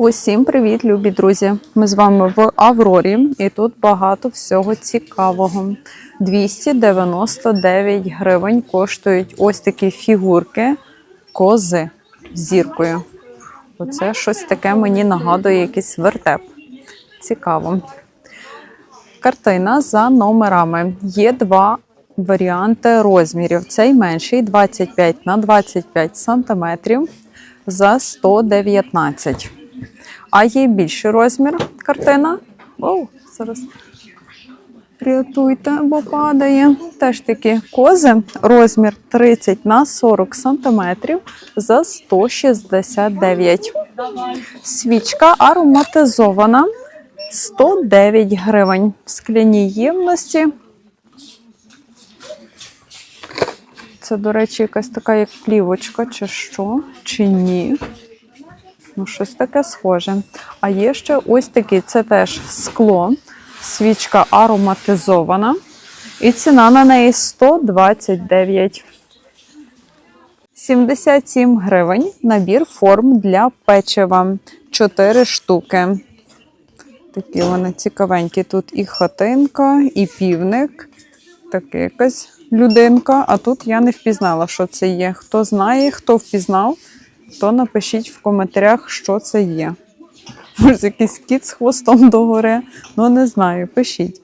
Усім привіт, любі друзі! Ми з вами в Аврорі, і тут багато всього цікавого. 299 гривень коштують ось такі фігурки кози з зіркою. Оце щось таке мені нагадує якийсь вертеп. Цікаво. Картина за номерами. Є два варіанти розмірів. Цей менший 25 на 25 сантиметрів за 119. А є більший розмір картина. Оу, зараз рятуйте, бо падає. Теж такі кози. Розмір 30 на 40 сантиметрів за 169. Свічка ароматизована 109 гривень. В скляній ємності. Це, до речі, якась така як плівочка, чи що, чи ні. Ну, щось таке схоже. А є ще ось такі, це теж скло, свічка ароматизована. І ціна на неї 129. 77 гривень. Набір форм для печива. 4 штуки. Такі вони цікавенькі. Тут і хатинка, і півник. Така якась людинка. А тут я не впізнала, що це є. Хто знає, хто впізнав, то напишіть в коментарях, що це є. Може, якийсь кіт з хвостом догори. Ну, не знаю, пишіть.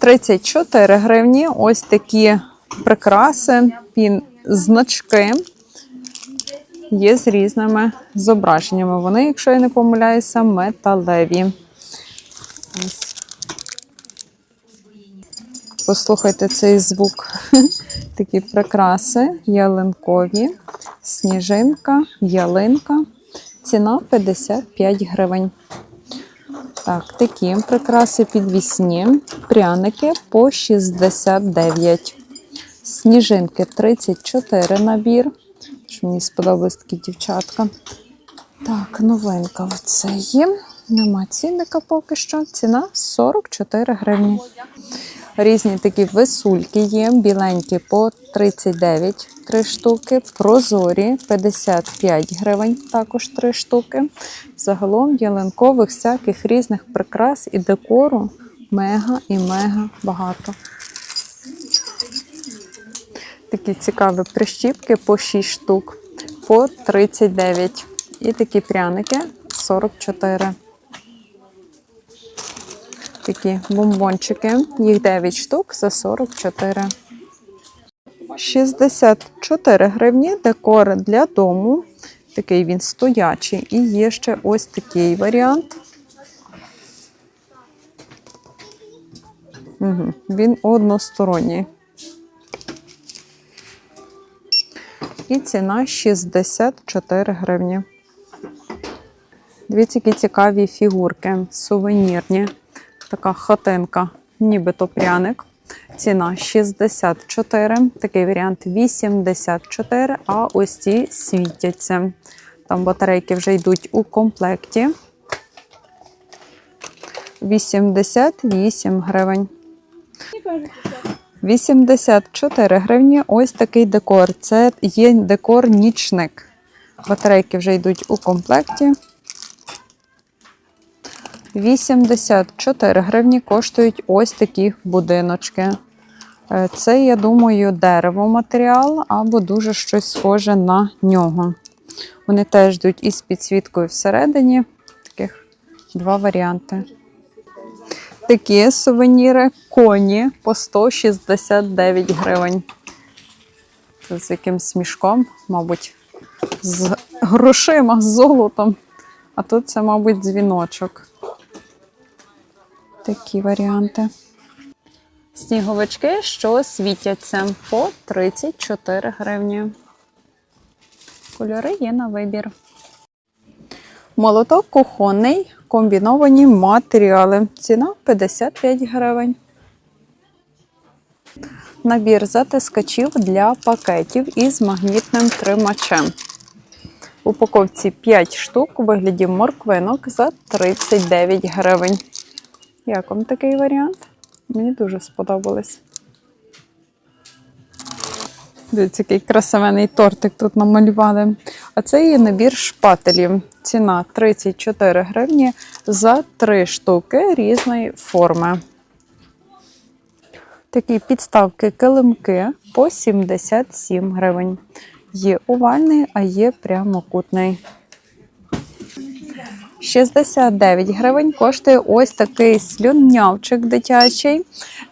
34 гривні. Ось такі прикраси, пін, значки. Є з різними зображеннями. Вони, якщо я не помиляюся, металеві. Ось. Послухайте цей звук. Такі прикраси ялинкові, сніжинка, ялинка. Ціна 55 гривень. Так, такі прикраси підвісні, пряники по 69. Сніжинки 34 набір. Що мені сподобались такі дівчатка. Так, новинка оце є. Нема цінника поки що. Ціна 44 гривні. Різні такі висульки є, біленькі по 39 3 штуки, прозорі 55 гривень, також 3 штуки. Загалом ялинкових всяких різних прикрас і декору мега і мега багато. Такі цікаві прищіпки по 6 штук, по 39. І такі пряники 44 такі бомбончики. Їх 9 штук за 44. 64 гривні декор для дому. Такий він стоячий. І є ще ось такий варіант. Угу. Він односторонній. І ціна 64 гривні. Дивіться, які цікаві фігурки, сувенірні така хатинка, нібито пряник. Ціна 64, такий варіант 84, а ось ці світяться. Там батарейки вже йдуть у комплекті. 88 гривень. 84 гривні. Ось такий декор. Це є декор нічник. Батарейки вже йдуть у комплекті. 84 гривні коштують ось такі будиночки. Е, Це, я думаю, дерево матеріал або дуже щось схоже на нього. Вони теж йдуть із підсвіткою всередині. Таких два варіанти. Такі сувеніри коні по 169 гривень. Це з якимсь мішком, мабуть, з грошима, з золотом. А тут це, мабуть, дзвіночок. Такі варіанти. Сніговички, що світяться по 34 гривні. Кольори є на вибір. Молоток кухонний, комбіновані матеріали. Ціна 55 гривень. Набір затискачів для пакетів із магнітним тримачем. Упаковці 5 штук у вигляді морквинок за 39 гривень. Як вам такий варіант? Мені дуже сподобалось. Дивіться, який красивений тортик тут намалювали. А це є набір шпателів. Ціна 34 гривні за 3 штуки різної форми. Такі підставки килимки по 77 гривень. Є овальний, а є прямокутний. 69 гривень коштує ось такий слюнявчик дитячий.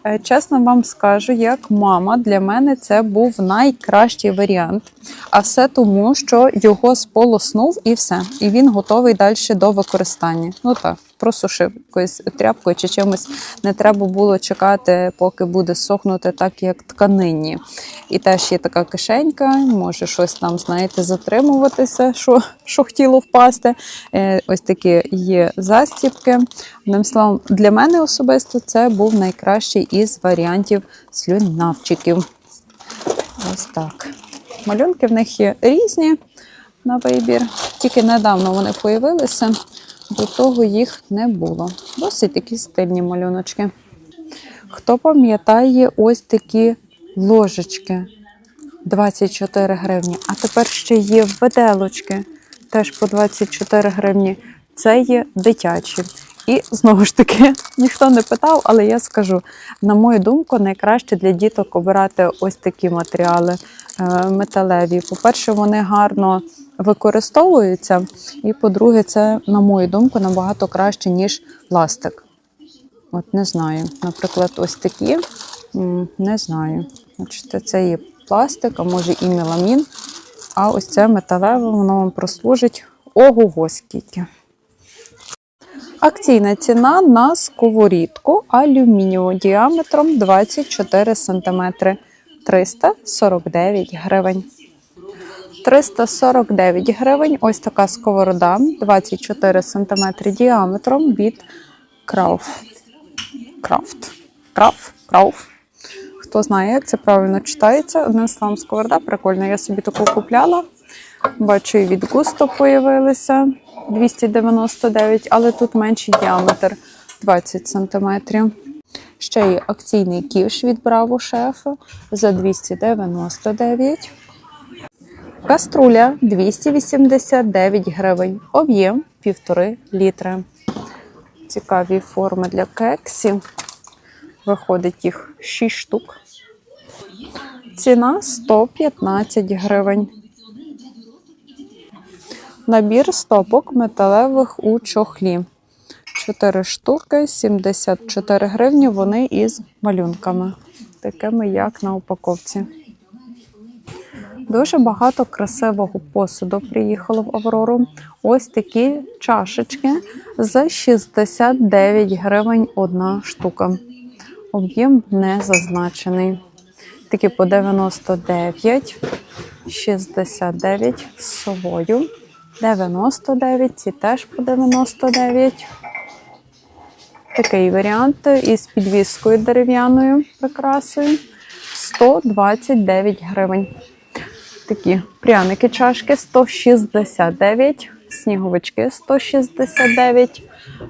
Е, Чесно вам скажу, як мама, для мене це був найкращий варіант. А все тому, що його сполоснув і все. І він готовий далі до використання. Ну так, просушив якоюсь тряпкою чи чимось. Не треба було чекати, поки буде сохнути так, як тканині. І теж є така кишенька, може щось там, знаєте, затримуватися, що, що хотіло впасти. Е, Ось такі є застібки. Одним словом, для мене особисто це був найкращий із варіантів слюнавчиків. Ось так. Малюнки в них є різні на вибір. Тільки недавно вони появилися, до того їх не було. Досить такі стильні малюночки. Хто пам'ятає ось такі ложечки 24 гривні. А тепер ще є виделочки, теж по 24 гривні. Це є дитячі. І знову ж таки, ніхто не питав, але я скажу: на мою думку, найкраще для діток обирати ось такі матеріали е, металеві. По-перше, вони гарно використовуються, і по-друге, це, на мою думку, набагато краще, ніж пластик. От не знаю. Наприклад, ось такі. Не знаю. Бачите, це є пластик, а може і меламін. А ось це металеве, воно вам прослужить ого-го скільки. Акційна ціна на сковорідку алюмінієву діаметром 24 см 349 гривень. 349 гривень. Ось така сковорода 24 см діаметром від Крауф. Крафт. Краф, Крауф. Хто знає, як це правильно читається. Одним словом, сковорода прикольна. Я собі таку купляла. Бачу, і від густо появилися 299, але тут менший діаметр 20 см. Ще є акційний ківш від Браво шефа за 299. Каструля 289 гривень. Об'єм 1,5 літри. Цікаві форми для кексів. Виходить їх 6 штук. Ціна 115 гривень. Набір стопок металевих у чохлі. 4 штуки, 74 гривні. Вони із малюнками, такими як на упаковці. Дуже багато красивого посуду приїхало в Аврору. Ось такі чашечки за 69 гривень одна штука. Об'єм не зазначений. Такі по 99, 69 з совою, 99, ці теж по 99. Такий варіант із підвіскою дерев'яною прикрасою 129 гривень. Такі пряники чашки 169, сніговички 169,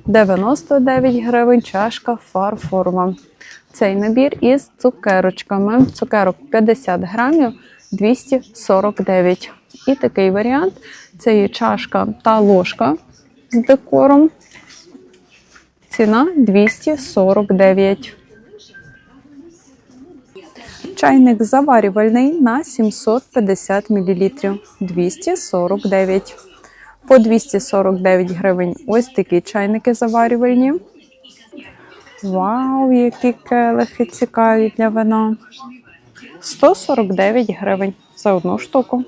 99 гривень чашка фарфорова. Цей набір із цукерочками. Цукерок 50 грамів 249. І такий варіант це є чашка та ложка з декором. Ціна 249. Чайник заварювальний на 750 мл 249. По 249 гривень ось такі чайники заварювальні. Вау, які келихи цікаві для вина. 149 гривень за одну штуку.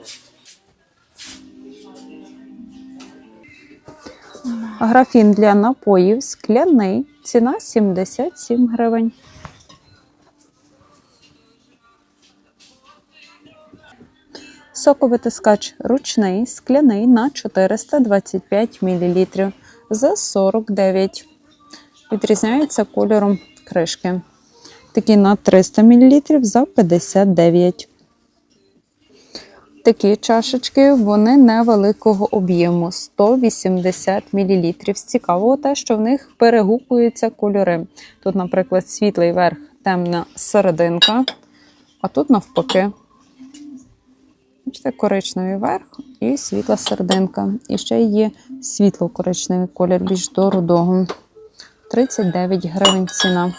Графін для напоїв скляний. Ціна 77 гривень. Соковитискач ручний, скляний на 425 мл за 49. Відрізняється кольором кришки. Такі на 300 мл за 59. Такі чашечки вони невеликого об'єму 180 мл. Цікаво те, що в них перегукуються кольори. Тут, наприклад, світлий верх, темна серединка, а тут навпаки. Бачите, коричневий верх і світла серединка. І ще є світло-коричневий колір, більш до рудого. 39 гривень ціна.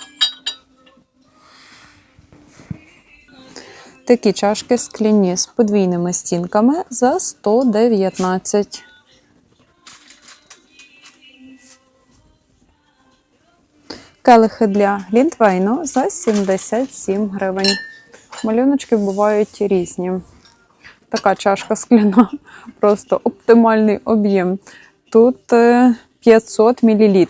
Такі чашки скляні з подвійними стінками за 119. Келихи для глінтвейну за 77 гривень. Малюночки бувають різні. Така чашка скляна, просто оптимальний об'єм. Тут е, 500 мл.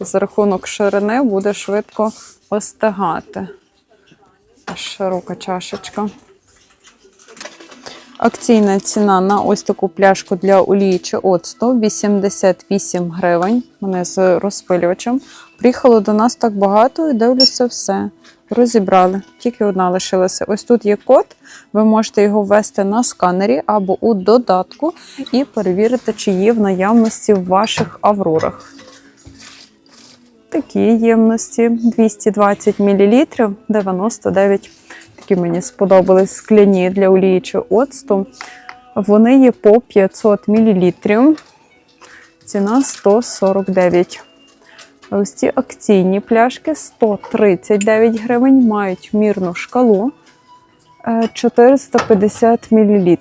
За рахунок ширини буде швидко остигати. Широка чашечка. Акційна ціна на ось таку пляшку для олії чи оцту 88 гривень. Вони з розпилювачем. Приїхало до нас так багато і дивлюся все. Розібрали. Тільки одна лишилася. Ось тут є код. Ви можете його ввести на сканері або у додатку і перевірити, чи є в наявності в ваших аврорах. Такі ємності 220 мл, 99 Такі мені сподобались скляні для олії чи оцту. Вони є по 500 мл. Ціна 149. А Ось ці акційні пляшки 139 гривень, мають мірну шкалу е, 450 мл.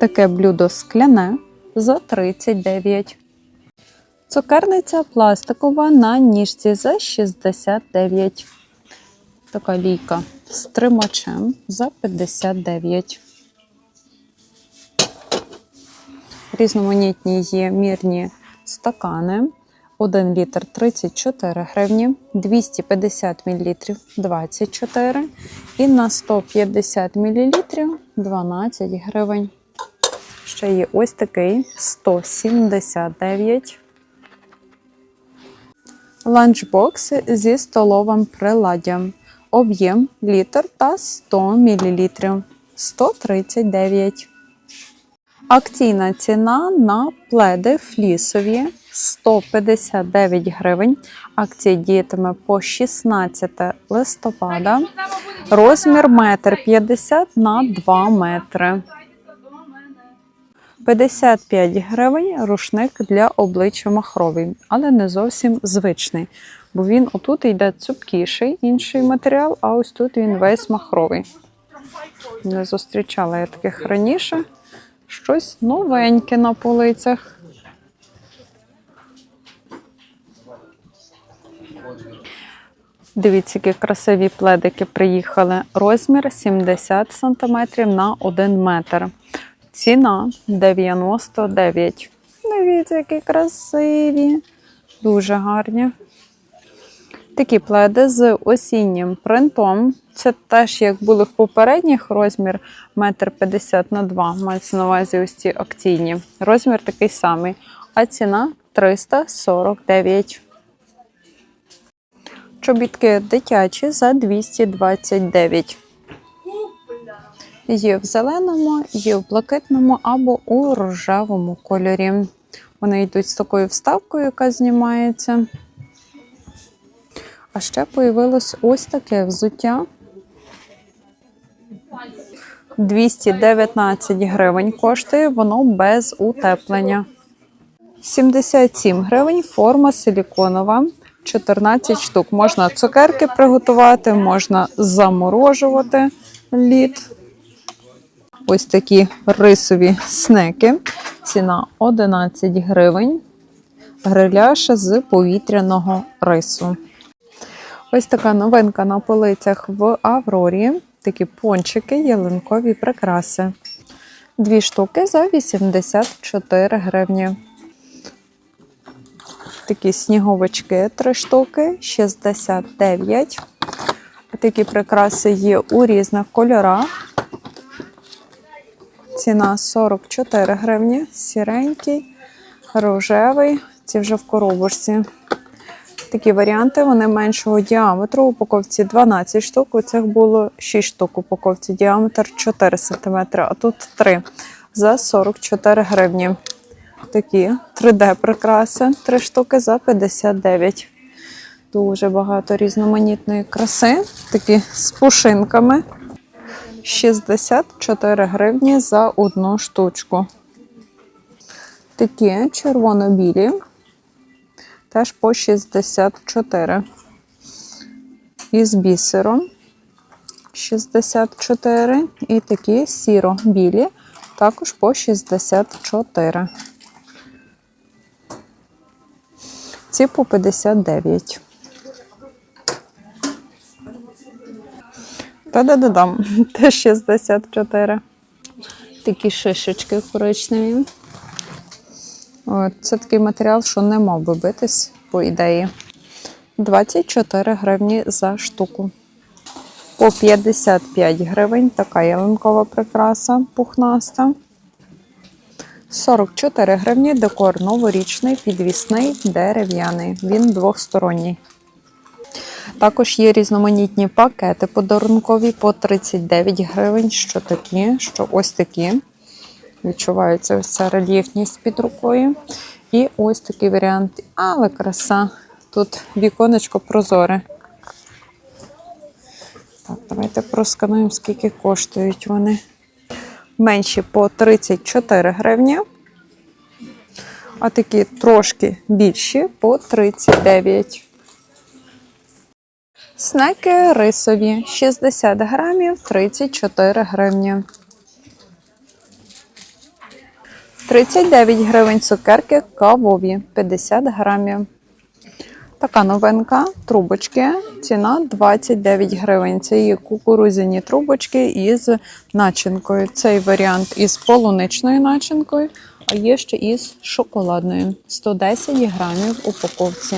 Таке блюдо скляне за 39. Цукерниця пластикова на ніжці за 69. Така лійка з тримачем за 59. Різноманітні є мірні стакани. 1 літр 34 гривні, 250 мл 24 і на 150 мл 12 гривень. Ще є ось такий 179 Ланчбокс зі столовим приладдям. Об'єм літр та 100 мл 139. Акційна ціна на пледи флісові 159 гривень. Акція діятиме по 16 листопада. Розмір 1,50 м на 2 метри. 55 гривень рушник для обличчя махровий, але не зовсім звичний, бо він отут йде цупкіший, інший матеріал, а ось тут він весь махровий. Не зустрічала я таких раніше. Щось новеньке на полицях. Дивіться, які красиві пледики приїхали. Розмір 70 см на 1 метр. Ціна 99. Дивіться, які красиві, дуже гарні. Такі пледи з осіннім принтом. Це теж, як були в попередніх, розмір 1,50 на 2 Мається на увазі ось ці акційні. Розмір такий самий, а ціна 349. Чобітки дитячі за 229. Є в зеленому, є в блакитному або у рожевому кольорі. Вони йдуть з такою вставкою, яка знімається. А ще появилось ось таке взуття. 219 гривень коштує, воно без утеплення. 77 гривень форма силіконова. 14 штук. Можна цукерки приготувати, можна заморожувати лід. Ось такі рисові снеки. Ціна 11 гривень. Гриляша з повітряного рису. Ось така новинка на полицях в Аврорі. Такі пончики, ялинкові прикраси. Дві штуки за 84 гривні. Такі сніговички, три штуки, 69. Такі прикраси є у різних кольорах. Ціна 44 гривні, сіренький, рожевий, ці вже в коробочці. Такі варіанти, вони меншого діаметру. Упаковці 12 штук. У цих було 6 штук упаковці. Діаметр 4 см, а тут 3 за 44 гривні. Такі 3D прикраси, 3 штуки за 59. Дуже багато різноманітної краси, такі з пушинками. 64 гривні за одну штучку. Такі червоно-білі, теж по 64. Із бісером 64. І такі сіро-білі, також по 64. Ці по 59. Та-да-да-дам, теж 64. Такі шишечки коричневі. От, це такий матеріал, що не мав би битись, по ідеї. 24 гривні за штуку. По 55 гривень така ялинкова прикраса пухнаста. 44 гривні декор новорічний, підвісний, дерев'яний. Він двохсторонній. Також є різноманітні пакети подарункові по 39 гривень, що такі, що ось такі. Відчувається ось ця рельєфність під рукою. І ось такий варіант. Але краса. Тут віконечко прозоре. Так, давайте проскануємо, скільки коштують вони. Менші по 34 гривні. А такі трошки більші по 39. Снеки рисові 60 грамів 34 гривні. 39 гривень цукерки кавові 50 грамів. Така новинка трубочки. Ціна 29 гривень. Це є кукурузяні трубочки із начинкою. Цей варіант із полуничною начинкою, а є ще із шоколадною. 110 грамів упаковці.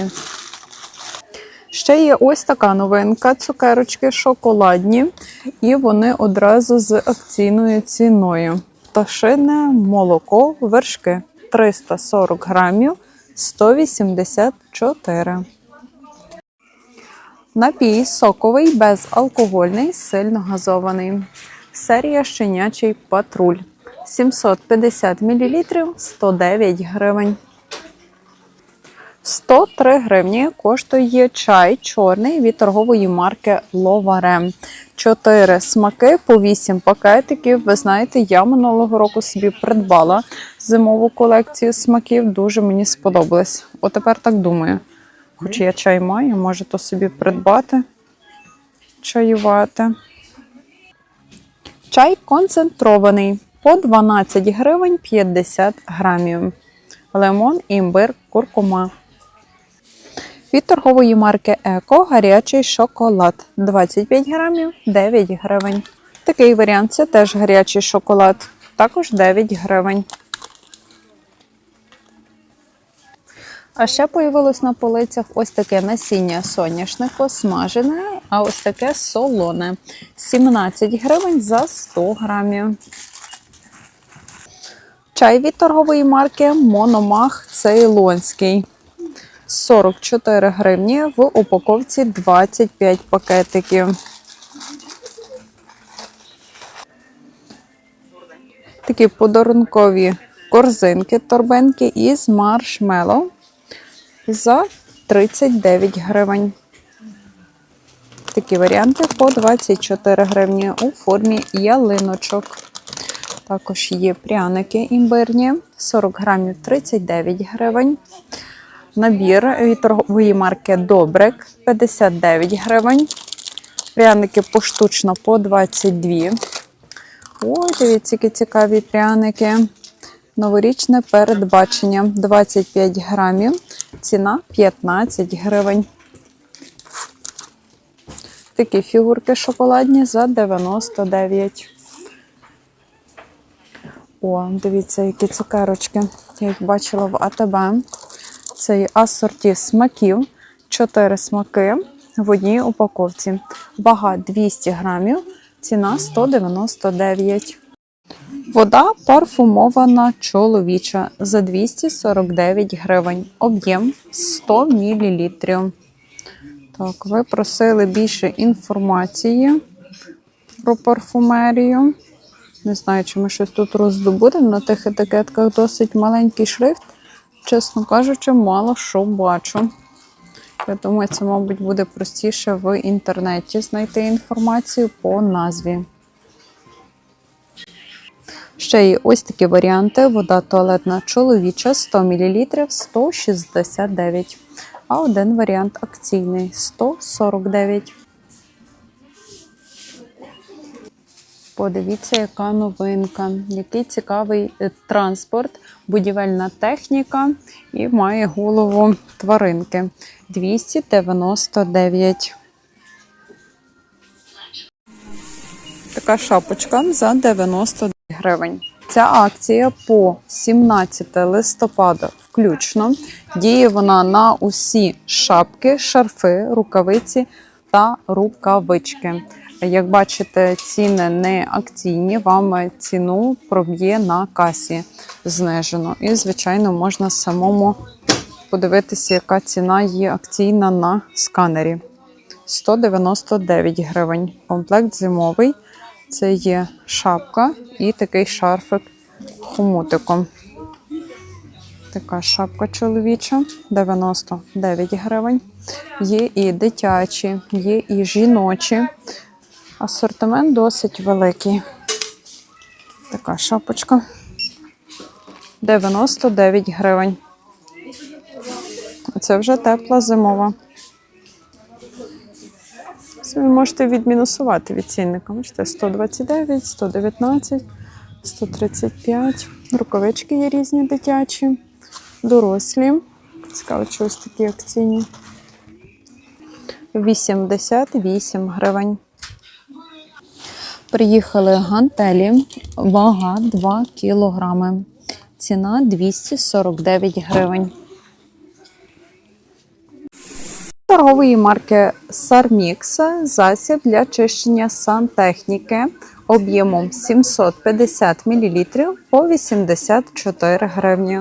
Ще є ось така новинка: цукерочки шоколадні, і вони одразу з акційною ціною. Пташине молоко, вершки 340 грамів, 184. Напій соковий безалкогольний, сильно газований. Серія щенячий патруль. 750 мл 109 гривень. 103 гривні коштує чай чорний від торгової марки Ловарем. Чотири смаки по 8 пакетиків. Ви знаєте, я минулого року собі придбала зимову колекцію смаків. Дуже мені сподобалось. От тепер так думаю. Хоч я чай маю, може то собі придбати, чаювати. Чай концентрований по 12 гривень 50 грамів. Лимон, імбир, куркума. Від торгової марки Еко гарячий шоколад 25 грамів 9 гривень. Такий варіант це теж гарячий шоколад, також 9 гривень. А ще появилось на полицях ось таке насіння соняшнику, смажене, а ось таке солоне. 17 гривень за 100 грамів. Чай від торгової марки Мономах Цейлонський. 44 гривні в упаковці 25 пакетиків. Такі подарункові корзинки, торбинки із маршмеллоу за 39 гривень. Такі варіанти по 24 гривні у формі ялиночок. Також є пряники імбирні, 40 грамів 39 гривень. Набір від торгової марки Добрик 59 гривень. Пряники поштучно по 22. Ой, дивіться, які цікаві пряники. Новорічне передбачення 25 грамів. Ціна 15 гривень. Такі фігурки шоколадні за 99. О, дивіться, які цукерочки. Я їх бачила в АТБ. Це є асорті смаків. 4 смаки в одній упаковці. Вага 200 грамів, ціна 199. Вода парфумована чоловіча за 249 гривень. Об'єм 100 мл. Так, ви просили більше інформації про парфумерію. Не знаю, чи ми щось тут роздобудемо. На тих етикетках досить маленький шрифт. Чесно кажучи, мало що бачу. Я думаю, це, мабуть, буде простіше в інтернеті знайти інформацію по назві. Ще є ось такі варіанти: вода туалетна чоловіча 100 мл 169, а один варіант акційний 149. Подивіться, яка новинка, який цікавий е, транспорт, будівельна техніка і має голову тваринки 299. Така шапочка за 90 гривень. Ця акція по 17 листопада включно. Діє вона на усі шапки, шарфи, рукавиці та рукавички. Як бачите, ціни не акційні, вам ціну проб'є на касі знижено. І, звичайно, можна самому подивитися, яка ціна є акційна на сканері. 199 гривень. Комплект зимовий. Це є шапка і такий шарфик хомутиком. Така шапка чоловіча 99 гривень. Є і дитячі, є і жіночі. Асортимент досить великий. Така шапочка 99 гривень. Це вже тепла зимова. Ви можете відмінусувати від цінника. Бачите, 129, 119, 135. Рукавички є різні дитячі, дорослі. Цікаво, що ось такі акційні. 88 гривень. Приїхали гантелі, вага 2 кілограми. Ціна 249 гривень. Торгової марки Sarmix засіб для чищення сантехніки об'ємом 750 мл по 84 гривні.